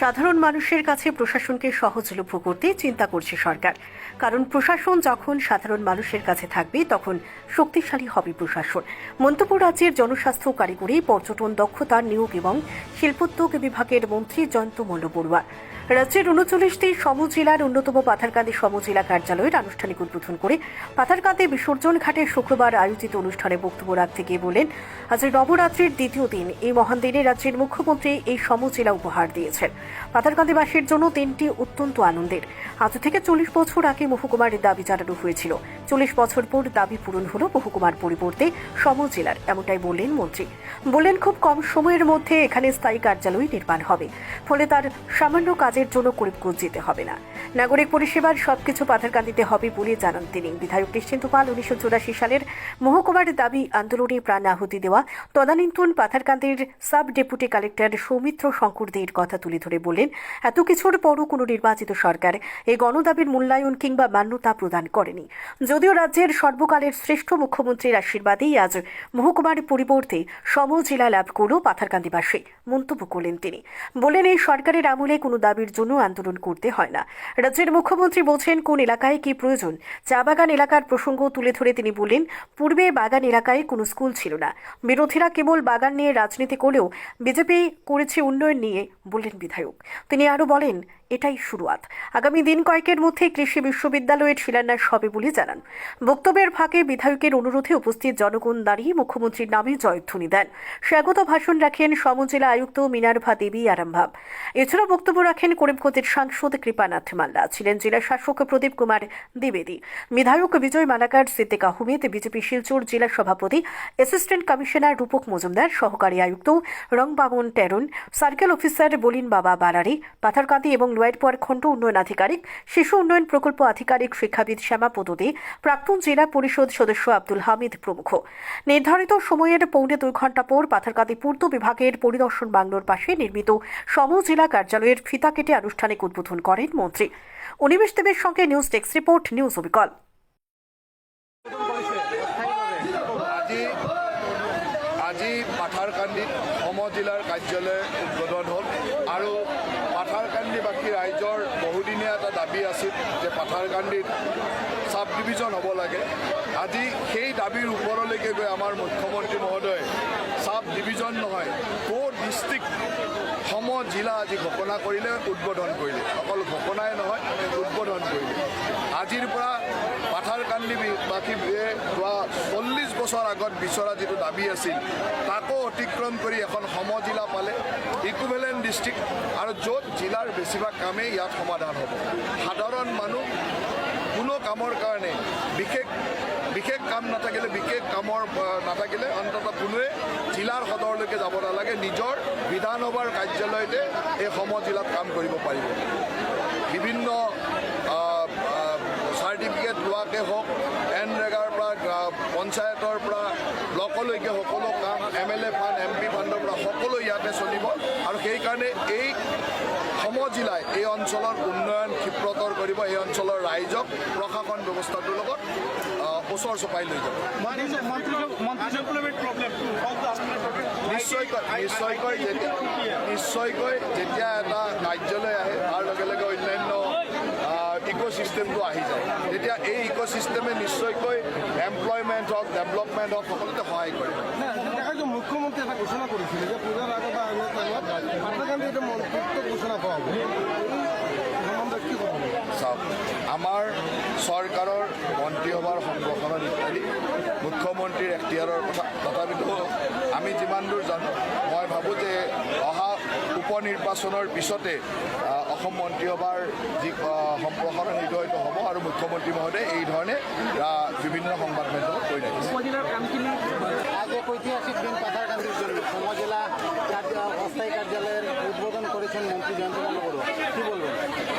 সাধারণ মানুষের কাছে প্রশাসনকে সহজলভ্য করতে চিন্তা করছে সরকার। কারণ প্রশাসন যখন সাধারণ মানুষের কাছে থাকবে, তখন শক্তিশালী হবে প্রশাসন। মন্তব্য রাজ্যের জনস্বাস্থ্য কারিগরি, পর্যটন দক্ষতা নিয়োগ এবং শিল্পোদ্যোগ বিভাগের মন্ত্রী জয়ন্ত মল্ল বড়ুয়া। রাজ্যের উনচল্লিশটি সমজেলার অন্যতম পাথারকান্দি সমজেলা কার্যালয়ের আনুষ্ঠানিক উদ্বোধন করে পাথারকান্দি বিসর্জন ঘাটে শুক্রবার আয়োজিত অনুষ্ঠানে বক্তব্য রাখতে গিয়ে বলেন, আজ নবরাত্রির দ্বিতীয় দিন। এই মহান দিনে রাজ্যের মুখ্যমন্ত্রী এই সমজেলা উপহার দিয়েছেন। পাথারকান্দিবাসীর জন্য দিনটি অত্যন্ত আনন্দের। আজ থেকে চল্লিশ বছর আগে মহকুমার দাবি জানানো হয়েছিল। চল্লিশ বছর পর দাবি পূরণ হল মহকুমার পরিবর্তে সমজেলার, এমনটাই বললেন মন্ত্রী। বললেন খুব কম সময়ের মধ্যে এখানে স্থায়ী কার্যালয় নির্মাণ হবে। ফলে তার সামান্য কাজের জন্য করিমগঞ্জ যেতে হবে না। নাগরিক পরিষেবার সবকিছু পাথারকান্দিতে হবে বলে জানান তিনি। বিধায়ক নিশ্চিন্ত পাল উনিশশো চুরাশি সালের মহকুমার দাবি আন্দোলনে প্রাণ আহুতি দেওয়া, তদানীন্তন পাথারকান্দির sub deputy collector Soumitra Shankar দেয়ের কথা তুলে ধরে বললেন এত কিছুর পরও কোনো নির্বাচিত সরকার এই গণদাবির মূল্যায়ন কিংবা মান্যতা প্রদান করেনি। যদিও রাজ্যের সর্বকালের শ্রেষ্ঠ মুখ্যমন্ত্রীর আশীর্বাদেই আজ মহকুমার পরিবর্তে সমজেলা লাভ করল পাথারকান্দিবাসী মন্তব্য করলেন তিনি। বলেন, এই সরকারের আমলে কোনো দাবির জন্য আন্দোলন করতে হয় না। রাজ্যের মুখ্যমন্ত্রী বলছেন, কোন এলাকায় কি প্রয়োজন? চা বাগান এলাকার প্রসঙ্গ তুলে ধরে তিনি বললেন, পূর্বে বাগান এলাকায় কোনো স্কুল ছিল না। বিরোধীরা কেবল বাগান নিয়ে রাজনীতি করলেও বিজেপি করেছে উন্নয়ন নিয়ে বললেন বিধায়ক। তিনি আরও বলেন এটাই শুরুয়াত। আগামী দিন কয়েকের মধ্যে কৃষি বিশ্ববিদ্যালয়ের শিলান্যাস হবে বলে জানান। বক্তব্যের ফাঁকে বিধায়কের অনুরোধে উপস্থিত জনগণ দাঁড়িয়ে মুখ্যমন্ত্রীর নামে জয়ধ্বনি দেন। স্বাগত ভাষণ রাখেন সমজেলা আয়ুক্ত মিনারভা দেবী আরামভাব এছাড়া বক্তব্য রাখেন করিমগঞ্জের সাংসদ কৃপানাথ মাল্লা, ছিলেন জেলা শাসক প্রদীপ কুমার দ্বিবেদী, বিধায়ক বিজয় মালাকার, সিদ্দিক আহমেদ, বিজেপি শিলচর জেলা সভাপতি, অ্যাসিস্ট্যান্ট কমিশনার রূপক মজুমদার, সহকারী আয়ুক্ত রংবামন টেরন, সার্কেল অফিসার বলিন বাবা বারারি পাথারকান্দি এবং লোয়ারপোয়ার পরখণ্ড উন্নয়ন আধিকারিক, শিশু উন্নয়ন প্রকল্প আধিকারিক শিক্ষাবিদ শ্যামা পদুদি, প্রাক্তন জেলা পরিষদ সদস্য আব্দুল হামিদ প্রমুখ। নির্ধারিত সময়ের পৌনে দুই ঘণ্টা পর পাথারকাদি পূর্ত বিভাগের পরিদর্শন বাংলোর পাশে নির্মিত সমজেলা কার্যালয়ের ফিতা কেটে আনুষ্ঠানিক উদ্বোধন করেন মন্ত্রী। অনিমেষ দেবের সঙ্গে নিউজ ডেস্ক রিপোর্ট, নিউজ অবিকল আজি আজি পাথাৰকান্দিত সমজিলাৰ কাৰ্যালয় উদ্বোধন হ'ল। আৰু পাথাৰকান্দিবাসী ৰাইজৰ বহুদিনীয়া এটা দাবি আছিল যে পাথাৰকান্দিত চাব ডিভিজন হ'ব লাগে। আজি সেই দাবীৰ ওপৰলৈকে গৈ আমাৰ মুখ্যমন্ত্ৰী মহোদয়ে চাব ডিভিজন নহয় কো ডিষ্ট্ৰিক্ট সম জিলা আজি ঘোষণা কৰিলে, উদ্বোধন কৰিলে। অকল ঘোষণাই নহয়, উদ্বোধন কৰিলে। আজিৰ পৰা পাথাৰকান্দিবাসীয়ে যোৱা বছৰ আগত বিচৰা যিটো দাবি আছিল, তাকো অতিক্ৰম কৰি এখন সমজিলা পালে ইকুভেলেণ্ট ডিষ্ট্ৰিক্ট আৰু য'ত জিলাৰ বেছিভাগ কামেই ইয়াত সমাধান হ'ব। সাধাৰণ মানুহ কোনো কামৰ কাৰণে বিশেষ বিশেষ কাম নাথাকিলে, বিশেষ কামৰ নাথাকিলে অন্ততঃ কোনোৱে জিলাৰ সদৰলৈকে যাব নালাগে, নিজৰ বিধানসভাৰ কাৰ্যালয়তে এই সমজিলাত কাম কৰিব পাৰিব। বিভিন্ন চাৰ্টিফিকেট লোৱাকে হওক পঞ্চায়তৰ পৰা ব্লকলৈকে সকলো কাম M L A fund M P ফাণ্ডৰ পৰা সকলো ইয়াতে চলিব। আৰু সেইকাৰণে এই সমজিলাই এই অঞ্চলৰ উন্নয়ন ক্ষিপ্ৰতৰ কৰিব এই অঞ্চলৰ ৰাইজক প্ৰশাসন ব্যৱস্থাটোৰ লগত ওচৰ চপাই লৈ যাব। নিশ্চয়কৈ নিশ্চয়কৈ যেতিয়া নিশ্চয়কৈ যেতিয়া এটা কাৰ্যালয় আহে তাৰ লগে লগে অন্যান্য ইক' ছিষ্টেমটো আহি যায়। তেতিয়া এই ইক' ছিষ্টেমে নিশ্চয়কৈ এমপ্লয়মেণ্ট হওক ডেভেলপমেণ্ট হওক সকলোতে সহায় কৰে। না দেখা মুখ্যমন্ত্রী একটা ঘোষণা করেছিল যে পূজার আগে বা অন্য টাইমত পাঠাকান্দি এটা মন্ত্রিত্ব ঘোষণা করা হবে। চাওক আমাৰ চৰকাৰৰ মন্ত্ৰীসভাৰ সম্প্ৰসাৰণ ইত্যাদি মুখ্যমন্ত্ৰীৰ এখতিয়াৰৰ কথা তথাপিতো আমি যিমান দূৰ জানো মই ভাবোঁ যে উপ নিৰ্বাচনৰ পিছতে অসম মন্ত্ৰীসভাৰ যি সম্প্ৰসাৰণ সেইটো হয়তো হ'ব আৰু মুখ্যমন্ত্ৰী মহোদয়ে এই ধৰণে বিভিন্ন সংবাদ মাধ্যমত কৈ ৰাখিছে আজ এক ঐতিহাসিক দিন পাথারকান্দির জন্য সমজেলা অস্থায়ী কার্যালয়ের উদ্বোধন করেছেন মন্ত্রী জয়ন্ত বড়ুয়া কি বলবেন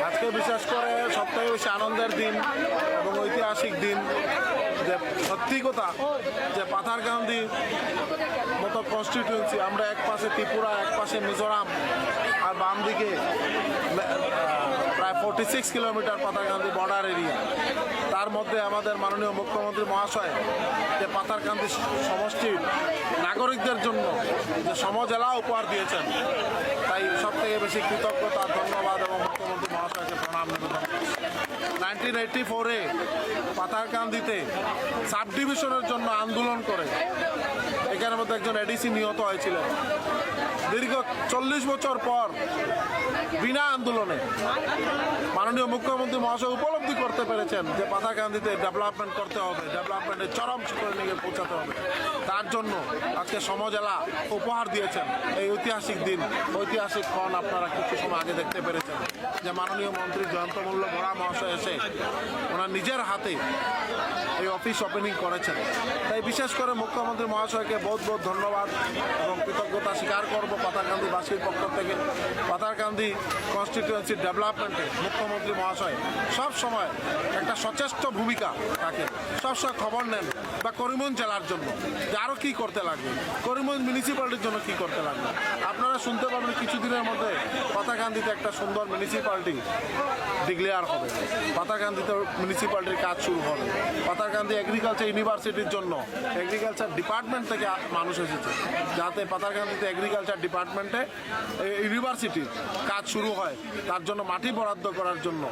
আজকে বিশেষ করে সবথেকে বেশি আনন্দের দিন এবং ঐতিহাসিক দিন। যে সত্যি কথা, যে পাথারকান্দি মতো কনস্টিটিউয়েন্সি আমরা এক পাশে ত্রিপুরা, এক পাশে মিজোরাম, আর বাম দিকে প্রায় forty six kilometre Patharkandi border area তার মধ্যে আমাদের মাননীয় মুখ্যমন্ত্রী মহাশয়, যে পাতারকান্দি সমষ্টির নাগরিকদের জন্য যে সমজেলা উপহার দিয়েছেন। তাই সব থেকে বেশি কৃতজ্ঞতা, ধন্যবাদ এবং মুখ্যমন্ত্রী মহাশয়কে প্রণাম নিবেদন নাইনটিন এইটি ফোরে পাতারকান্দিতে সাব ডিভিশনের জন্য আন্দোলন করে। এখানের মধ্যে একজন এডিসি নিহত হয়েছিলেন। দীর্ঘ চল্লিশ বছর পর বিনা আন্দোলনে মাননীয় মুখ্যমন্ত্রী মহাশয় উপলব্ধি করতে পেরেছেন যে পাতাকান্দিতে ডেভেলপমেন্ট করতে হবে, ডেভেলপমেন্টের চরম শিখরে নিয়ে পৌঁছাতে হবে। তার জন্য আজকে সমজেলা উপহার দিয়েছেন। এই ঐতিহাসিক দিন, ঐতিহাসিক ক্ষণ আপনারা কিছু সময় আগে দেখতে পেরেছেন যে মাননীয় মন্ত্রী জয়ন্তমূল্য বড়া মহাশয় এসে ওনার নিজের হাতে এই অফিস ওপেনিং করেছেন। তাই বিশেষ করে মুখ্যমন্ত্রী মহাশয়কে বহুত বহুত ধন্যবাদ এবং কৃতজ্ঞতা স্বীকার করব। পাতারকান্দিবাসীর পক্ষ থেকে পাতারকান্দি কনস্টিটিউয়েন্সি ডেভেলপমেন্টে মুখ্যমন্ত্রী মহাশয় সব সময় একটা সচেষ্ট ভূমিকা থাকে সবসময় খবর নেন বা করিমগঞ্জ জেলার জন্য যে আরও কী করতে লাগবে, করিমগঞ্জ মিউনিসিপ্যালিটির জন্য কী করতে লাগবে। আপনারা শুনতে পাবেন কিছুদিনের মধ্যে পাতাকান্দিতে একটা সুন্দর মিউনিসিপ্যালিটি ডিক্লেয়ার হবে। পাতাকান্দিতে মিউনিসিপ্যালিটির কাজ শুরু হবে। পাতাকান্দি এগ্রিকালচার ইউনিভার্সিটির জন্য এগ্রিকালচার ডিপার্টমেন্ট থেকে মানুষ এসেছে। যাতে পাতাকান্দিতে এগ্রিকালচার ডিপার্টমেন্টে ইউনিভার্সিটির কাজ শুরু হয়। তার জন্য মাটি বরাদ্দ করার জন্য।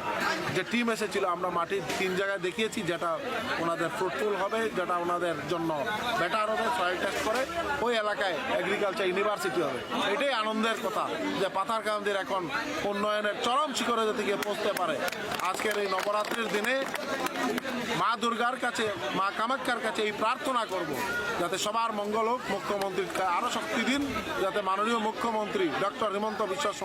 যে টিম এসেছিল, আমরা মাটি তিন জায়গায় দেখিয়েছি, যেটা ওনাদের ফ্রুটফুল হবে, যেটা ওনাদের জন্য বেটার হবে সয়েল টেস্ট করে ওই এলাকায় এগ্রিকালচার ইউনিভার্সিটি হবে। এটাই আনন্দের কথা যে পাথার পাথারকান্দির এখন উন্নয়নের চরম শিখরে যাতে গিয়ে পৌঁছতে পারে। আজকের এই নবরাত্রির দিনে মা দুর্গার কাছে, মা কামাখ্যার কাছে এই প্রার্থনা করব, যাতে সবার মঙ্গল হোক, মুখ্যমন্ত্রীর কা- আরও শক্তি দিন, যাতে মাননীয় মুখ্যমন্ত্রী ডক্টর হিমন্ত বিশ্ব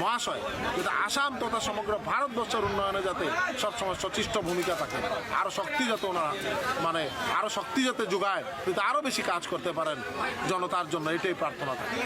মহাশয়, যাতে আসাম তথা সমগ্র ভারতবর্ষের উন্নয়নে যাতে সবসময় সচিষ্ট ভূমিকা থাকে আরও শক্তি যাতে ওনারা মানে আরও শক্তি যাতে যোগায়, যাতে আরও বেশি কাজ করতে পারেন জনতার জন্য, এটাই প্রার্থনা থাকে।